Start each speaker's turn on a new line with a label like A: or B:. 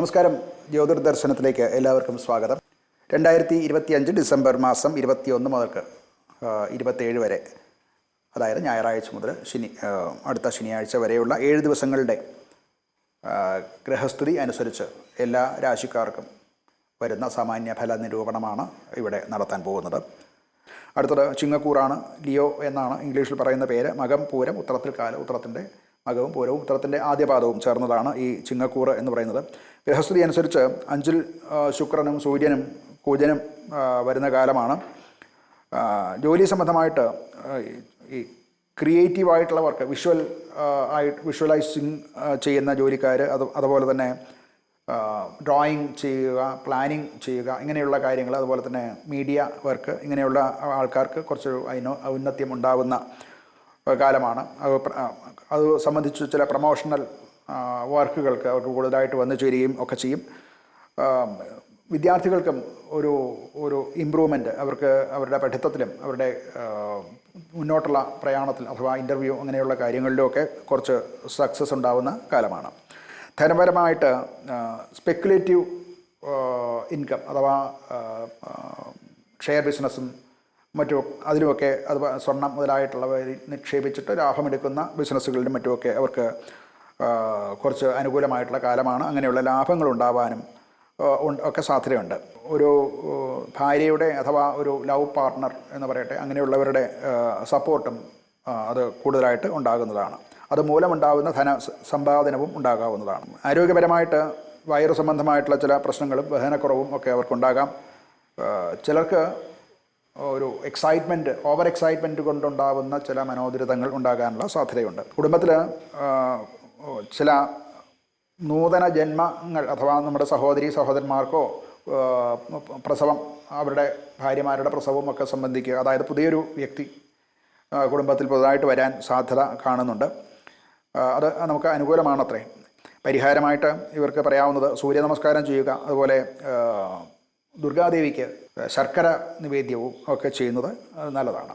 A: നമസ്കാരം. ജ്യോതിർ ദർശനത്തിലേക്ക് എല്ലാവർക്കും സ്വാഗതം. രണ്ടായിരത്തി ഇരുപത്തി അഞ്ച് ഡിസംബർ മാസം ഇരുപത്തിയൊന്ന് മുതൽക്ക് ഇരുപത്തേഴ് വരെ അതായത് ഞായറാഴ്ച മുതൽ ശനി അടുത്ത ശനിയാഴ്ച വരെയുള്ള ഏഴ് ദിവസങ്ങളുടെ ഗ്രഹസ്ഥിതി അനുസരിച്ച് എല്ലാ രാശിക്കാർക്കും വരുന്ന സാമാന്യ ഫല നിരൂപണമാണ് ഇവിടെ നടത്താൻ പോകുന്നത്. അടുത്തത് ചിങ്ങക്കൂറാണ് ലിയോ എന്നാണ് ഇംഗ്ലീഷിൽ പറയുന്ന പേര്. മകം പൂരം ഉത്തരത്തിൽ കാല ഉത്തരത്തിന്റെ മകവും പൂരവും ഉത്തരത്തിന്റെ ആദ്യ പാദവും ചേർന്നതാണ് ഈ ചിങ്ങക്കൂറ് എന്ന് പറയുന്നത്. ഗ്രഹസ്ഥിതി അനുസരിച്ച് അഞ്ചിൽ ശുക്രനും സൂര്യനും കുജനും വരുന്ന കാലമാണ്. ജോലി സംബന്ധമായിട്ട് ഈ- ക്രിയേറ്റീവായിട്ടുള്ള വർക്ക് വിഷ്വൽ ആയിട്ട് വിഷ്വലൈസിങ് ചെയ്യുന്ന ജോലിക്കാർ അത് അതുപോലെ തന്നെ ഡ്രോയിങ് ചെയ്യുക പ്ലാനിങ് ചെയ്യുക ഇങ്ങനെയുള്ള കാര്യങ്ങൾ അതുപോലെ തന്നെ മീഡിയ വർക്ക് ഇങ്ങനെയുള്ള ആൾക്കാർക്ക് കുറച്ച് അതിന് ഔന്നത്യം ഉണ്ടാകുന്ന കാലമാണ്. അത് സംബന്ധിച്ച് ചില പ്രൊമോഷണൽ വർക്കുകൾക്ക് അവർക്ക് കൂടുതലായിട്ട് വന്നു ചേരുകയും ഒക്കെ ചെയ്യും. വിദ്യാർത്ഥികൾക്കും ഒരു ഒരു ഇമ്പ്രൂവ്മെന്റ് അവർക്ക് അവരുടെ പഠിത്തത്തിലും അവരുടെ മുന്നോട്ടുള്ള പ്രയാണത്തിൽ അഥവാ ഇന്റർവ്യൂ അങ്ങനെയുള്ള കാര്യങ്ങളിലുമൊക്കെ കുറച്ച് സക്സസ് ഉണ്ടാവുന്ന കാലമാണ്. ധനപരമായിട്ട് സ്പെക്കുലേറ്റീവ് ഇൻകം അഥവാ ഷെയർ ബിസിനസ്സും മറ്റും അതിലുമൊക്കെ അത് സ്വർണം മുതലായിട്ടുള്ളവയിൽ നിക്ഷേപിച്ചിട്ട് ലാഭമെടുക്കുന്ന ബിസിനസ്സുകളിലും മറ്റുമൊക്കെ അവർക്ക് കുറച്ച് അനുകൂലമായിട്ടുള്ള കാലമാണ്. അങ്ങനെയുള്ള ലാഭങ്ങൾ ഉണ്ടാവാനും ഒക്കെ സാധ്യതയുണ്ട്. ഒരു ഭാര്യയുടെ അഥവാ ഒരു ലവ് പാർട്ട്ണർ എന്ന് പറയട്ടെ അങ്ങനെയുള്ളവരുടെ സപ്പോർട്ടും അത് കൂടുതലായിട്ട് ഉണ്ടാകുന്നതാണ്. അത് മൂലമുണ്ടാകുന്ന ധന സമ്പാദനവും ഉണ്ടാകാവുന്നതാണ്. ആരോഗ്യപരമായിട്ട് വയറു സംബന്ധമായിട്ടുള്ള ചില പ്രശ്നങ്ങളും ബഹനക്കുറവും ഒക്കെ അവർക്കുണ്ടാകാം. ചിലർക്ക് ഒരു എക്സൈറ്റ്മെന്റ് ഓവർ എക്സൈറ്റ്മെന്റ് കൊണ്ടുണ്ടാവുന്ന ചില മനോദുരിതങ്ങൾ ഉണ്ടാകാനുള്ള സാധ്യതയുണ്ട്. കുടുംബത്തിൽ ചില നൂതന ജന്മങ്ങൾ അഥവാ നമ്മുടെ സഹോദരി സഹോദരന്മാർക്കോ പ്രസവം അവരുടെ ഭാര്യമാരുടെ പ്രസവവും ഒക്കെ സംബന്ധിക്കുക അതായത് പുതിയൊരു വ്യക്തി കുടുംബത്തിൽ പുതുതായിട്ട് വരാൻ സാധ്യത കാണുന്നുണ്ട്. അത് നമുക്ക് അനുകൂലമാണത്രേ. പരിഹാരമായിട്ട് ഇവർക്ക് പറയാവുന്നത് സൂര്യ നമസ്കാരം ചെയ്യുക അതുപോലെ ദുർഗാദേവിക്ക് ശർക്കര നിവേദ്യവും ഒക്കെ ചെയ്യുന്നത് നല്ലതാണ്.